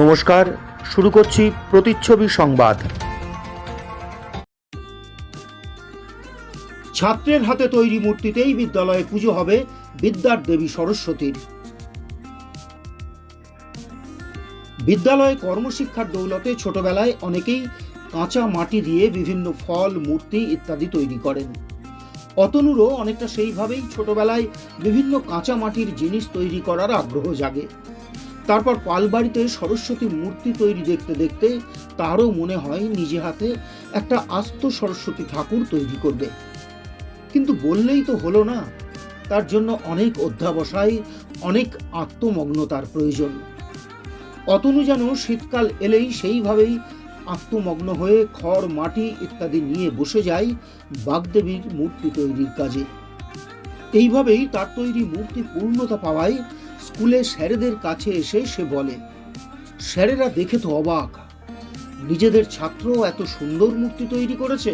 নমস্কার, শুরু করছি প্রতিচ্ছবি সংবাদ। ছাত্রের হাতে তৈরি মূর্তিতেই বিদ্যালয়ে পুজো হবে বিদ্যার দেবী সরস্বতীর। বিদ্যালয়ে কর্মশিক্ষার দৌলতে ছোটবেলায় অনেকেই কাঁচা মাটি দিয়ে বিভিন্ন ফল, মূর্তি ইত্যাদি তৈরি করেন। অতনুরও অনেকটা সেইভাবেই ছোটবেলায় বিভিন্ন কাঁচা মাটির জিনিস তৈরি করার আগ্রহ জাগে। তারপর পালবাড়িতে সরস্বতী মূর্তি তৈরি দেখতে দেখতে তারও মনে হয় নিজে হাতে একটা আস্ত সরস্বতী ঠাকুর তৈরি করবে। কিন্তু বললেই তো হলো না, তার জন্য অনেক অধ্যাবসায়, অনেক আত্মমগ্নতার প্রয়োজন। অতনু যেন শীতকাল এলেই সেইভাবেই আত্মমগ্ন হয়ে খড়, মাটি ইত্যাদি নিয়ে বসে যায় বাগদেবীর মূর্তি তৈরির কাজে। এইভাবেই তার তৈরি মূর্তি পূর্ণতা পাওয়ায় স্কুলে স্যারেদের কাছে এসে সে বলে, স্যারেরা দেখে তো অবাক। নিজেদের ছাত্র এত সুন্দর মূর্তি তৈরি করেছে।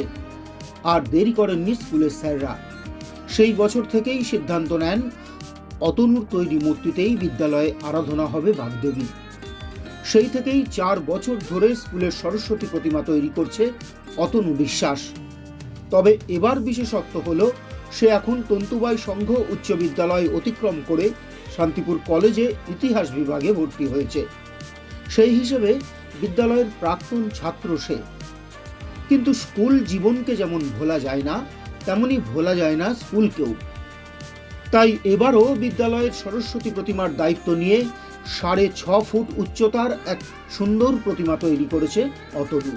আর দেরি করেননি স্কুলের স্যাররা। সেই বছর থেকেই সিদ্ধান্ত নেন, অতনুর তৈরি মূর্তিতেই বিদ্যালয়ে আরাধনা হবে বাগদেবী। সেই থেকেই চার বছর ধরে স্কুলের সরস্বতী প্রতিমা তৈরি করছে অতনু বিশ্বাস। তবে এবার বিশেষত্ব হলো, সে এখন তন্তুবাই সংঘ উচ্চ বিদ্যালয় অতিক্রম করে শান্তিপুর কলেজে ইতিহাস বিভাগে ভর্তি হয়েছে। সেই হিসেবে বিদ্যালয়ের প্রাক্তন ছাত্র সে। কিন্তু স্কুল জীবনকে যেমন ভোলা যায় না তেমনি ভোলা যায় না স্কুলকেও। তাই এবারও বিদ্যালয়ের সরস্বতী প্রতিমার দায়িত্ব নিয়ে সাড়ে ছ ফুট উচ্চতার এক সুন্দর প্রতিমা তৈরি করেছে অতনু।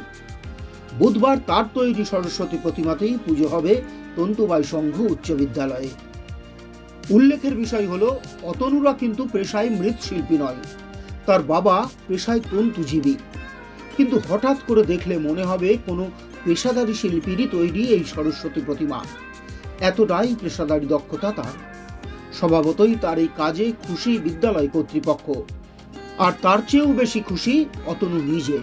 বুধবার তার তৈরি সরস্বতী প্রতিমাতেই পুজো হবে তন্তুবাই সংঘ উচ্চ বিদ্যালয়ে। উল্লেখের বিষয় হলো, অতনুরা কিন্তু পেশায় মৃৎশিল্পী নয়। তার বাবা পেশায় তন্তুজীবী। কিন্তু হঠাৎ করে দেখলে মনে হবে কোনো পেশাদারী শিল্পীরই তৈরি এই সরস্বতী প্রতিমা। এতটাই পেশাদারী দক্ষতা তার। স্বভাবতই তার এই কাজে খুশি বিদ্যালয় কর্তৃপক্ষ। আর তার চেয়েও বেশি খুশি অতনু নিজে।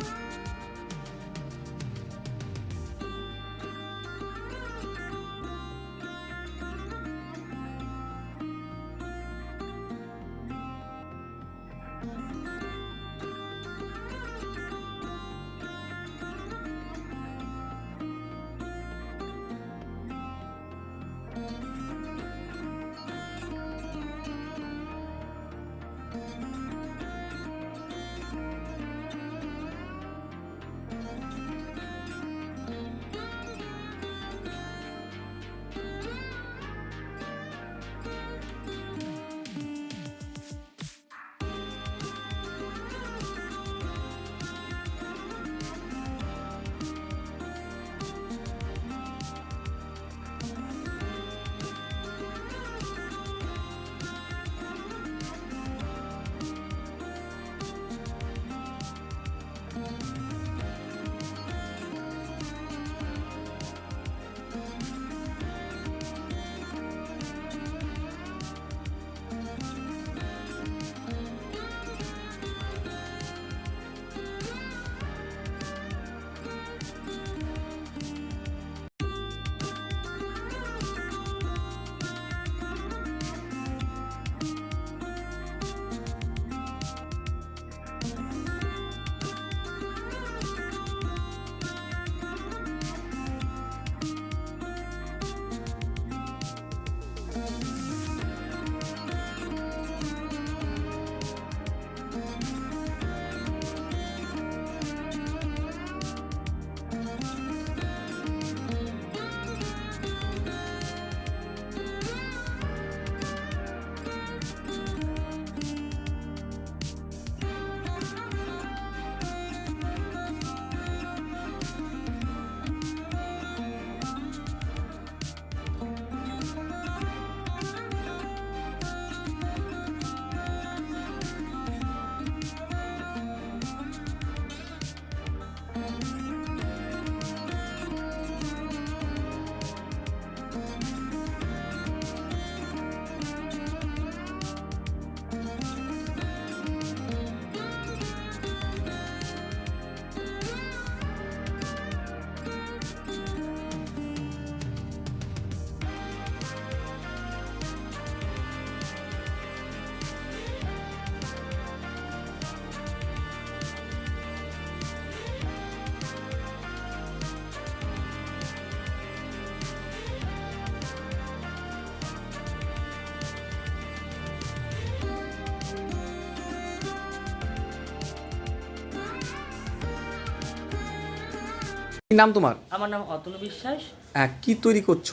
কি নাম তোমার? আমার নাম অতনু বিশ্বাস। হ্যাঁ কি তৈরি করছ?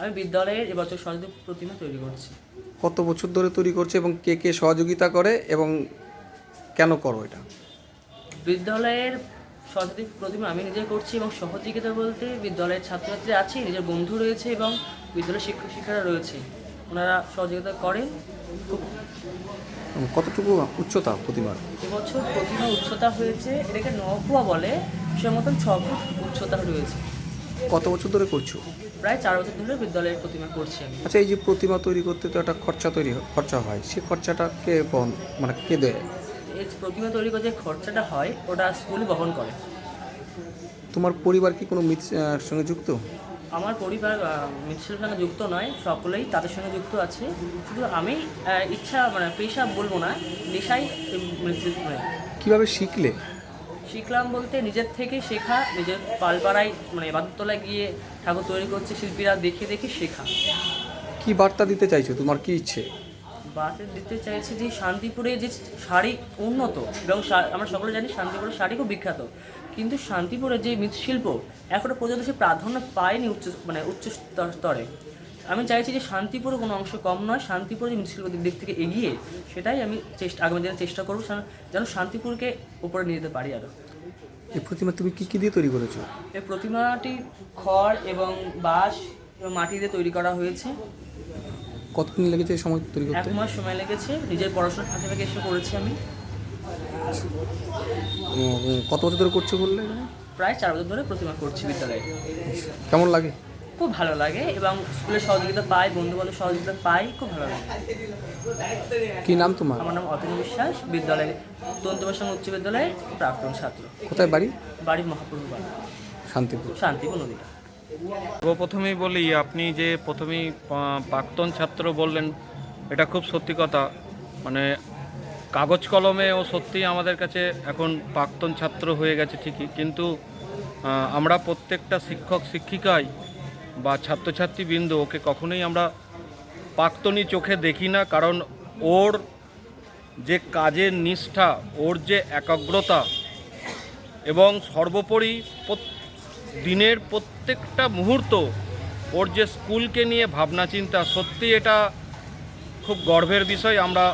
আমি বিদ্যালয়ের এবছর সরস্বতী প্রতিমা তৈরি করছি। কত বছর ধরে তৈরি করছ এবং কে কে সহযোগিতা করে এবং কেন করো এটা? বিদ্যালয়ের সরস্বতী প্রতিমা আমি নিজে করছি এবং সহযোগিতা বলতে বিদ্যালয়ের ছাত্রছাত্রী আছে নিজের বন্ধু রয়েছে এবং বিদ্যালয়ের শিক্ষক শিক্ষারা রয়েছে। ওনারা সহযোগিতা করেন। কতটুকু উচ্চতা প্রতিমার? এবছর প্রতিমা উচ্চতা হয়েছে এটাকে নকুয়া বলে সে মতন ছ ফুট উচ্চতা রয়েছে। কত বছর ধরে করছ? প্রায় চার বছর ধরে বিদ্যালয়ের প্রতিমা করছি আমি। আচ্ছা এই যে প্রতিমা তৈরি করতে তো একটা খরচা তৈরি হয়- খরচা হয় সেই খরচাটা কে বহন মানে কে দেয়? এই প্রতিমা তৈরি করে যে খরচাটা হয় ওটা স্কুলই বহন করে। তোমার পরিবার কি কোনো মিথ সঙ্গে যুক্ত? আমার পরিবার মিছিলের সঙ্গে যুক্ত নয় সকলেই তাদের সঙ্গে যুক্ত আছে। শুধু আমি ইচ্ছা মানে পেশা বলব না নেশাই মানে কীভাবে শিখলে? শিখলাম বলতে নিজের থেকে শেখা নিজের পালপাড়ায় মানে বাদতলায় গিয়ে ঠাকুর তৈরি করছে শিল্পীরা দেখে দেখে শেখা। কি বার্তা দিতে চাইছো? তোমার কি ইচ্ছে? বার্তা দিতে চাইছি যে শান্তিপুরে যে শাড়ি উন্নত এবং আমরা সকলে জানি শান্তিপুরের শাড়ি খুব বিখ্যাত। কিন্তু শান্তিপুরের যে মৃৎশিল্প এখনও পর্যন্ত সে প্রাধান্য পায়নি উচ্চ মানে উচ্চ স্তরে আমি চাইছি যে শান্তিপুরে কোনো অংশ কম নয় শান্তিপুর যে মৃৎশিল্পের দিক থেকে এগিয়ে সেটাই আমি চেষ্টা আগামী দিনে চেষ্টা করব যেন- শান্তিপুরকে উপরে নিয়ে যেতে পারি আরও এই প্রতিমা তুমি কী কী দিয়ে তৈরি করেছ? এই প্রতিমাটি খড় এবং বাঁশ এবং মাটি দিয়ে তৈরি করা হয়েছে। কতদিন লেগেছে এই সময় তৈরি করতে? এক মাস সময় লেগেছে নিজের পড়াশোনার ফাঁকে ফাঁকে এসে করেছি আমি। কত বছর ধরে করছ বললে প্রায় চার বছর ধরে প্রতিমা করছি বিদ্যালয়ে। কেমন লাগে? খুব ভালো লাগে এবং স্কুলের সহযোগিতা পাই বন্ধু বান্ধব সহযোগিতা পাই খুব ভালো লাগে। কি নাম তোমার? আমার নাম অতনু বিশ্বাস বিদ্যালয়ে তন্তুবাসন উচ্চ বিদ্যালয়ের প্রাক্তন ছাত্র। কোথায় বাড়ি? বাড়ি মহাপ্রভু বাড়ি। শান্তিপুর। শান্তিপুর নদীটা। সর্বপ্রথমেই বলি আপনি যে প্রথমেই প্রাক্তন ছাত্র বললেন এটা খুব সত্যি কথা। মানে কাগজ কলমে ও সত্যি আমাদের কাছে এখন প্রাক্তন ছাত্র হয়ে গেছে ঠিকই, কিন্তু আমরা প্রত্যেকটা শিক্ষক শিক্ষিকাই বা ছাত্রছাত্রীবৃন্দ ওকে কখনোই আমরা প্রাক্তনই চোখে দেখি না, কারণ ওর যে কাজের নিষ্ঠা, ওর যে একাগ্রতা এবং সর্বোপরি দিনের প্রত্যেকটা মুহূর্ত ওর যে স্কুলকে নিয়ে ভাবনা চিন্তা সত্যি এটা খুব গর্বের বিষয়। আমরা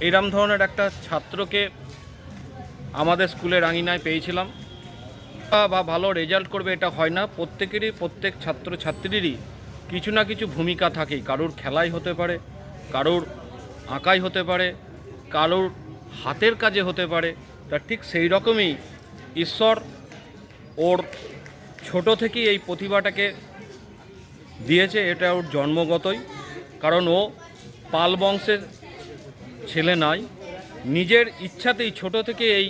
এরম ধরনের একটা ছাত্রকে আমাদের স্কুলের আঙিনায় পেয়েছিলাম। বা- বা ভালো রেজাল্ট করবে এটা হয় না। প্রত্যেকেরই, প্রত্যেক ছাত্র ছাত্রীরই কিছু না কিছু ভূমিকা থাকেই। কারোর খেলাই হতে পারে, কারোর আঁকাই হতে পারে, কারোর হাতের কাজে হতে পারে। তা ঠিক সেই রকমই ঈশ্বর ওর ছোট থেকেই এই প্রতিভাটাকে দিয়েছে, এটা ওর জন্মগতই। কারণ ও পাল বংশের ছেলে নয়, নিজের ইচ্ছাতেই ছোট থেকে এই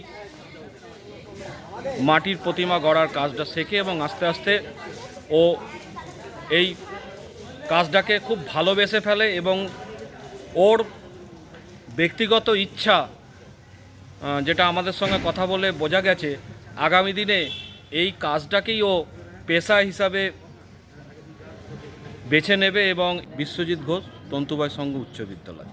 মাটির প্রতিমা গড়ার কাজটা শেখে এবং আস্তে আস্তে ও এই কাজটাকে খুব ভালোবেসে ফেলে এবং ওর ব্যক্তিগত ইচ্ছা যেটা আমাদের সঙ্গে কথা বলে বোঝা গেছে, আগামী দিনে এই কাজটাকেই ও পেশা হিসাবে বেছে নেবে এবং বিশ্বজিৎ ঘোষ, তন্তুবাই সংঘ উচ্চ বিদ্যালয়।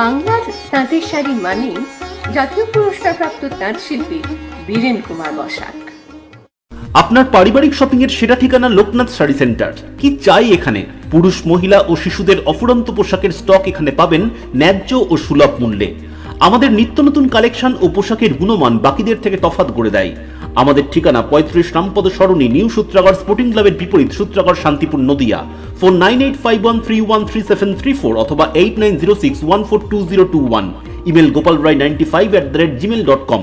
বাংলার তাঁতের শাড়ি মানেই জাতীয় পুরস্কারপ্রাপ্ত তাঁত শিল্পী বীরেন কুমার বসাক। আপনার পারিবারিক শপিং এর সেরা ঠিকানা লোকনাথ শাড়ি সেন্টার। কি চাই এখানে? পুরুষ, মহিলা ও শিশুদের অফুরন্ত পোশাকের স্টক এখানে পাবেন ন্যায্য ও সুলভ মূল্যে। আমাদের নিত্য নতুন কালেকশন ও পোশাকের গুণমান বাকিদের থেকে তফাৎ করে দেয়। আমাদের ঠিকানা পঁয়ত্রিশ রামপদ সরণি, নিউ সূত্রাগর স্পোর্টিং ক্লাবের বিপরীত Sutragarh Santipur Nadia. Phone nine eight five one three one three seven three four অথবা eight nine zero six one four two zero two one. Email Gopal Roy ninety five at the rate Gmail dot com.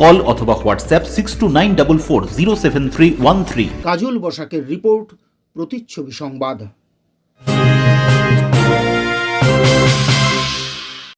Call অথবা WhatsApp six two nine double four zero seven three one three. Kajal বসাকের report, প্রতিচ্ছবি সংবাদ।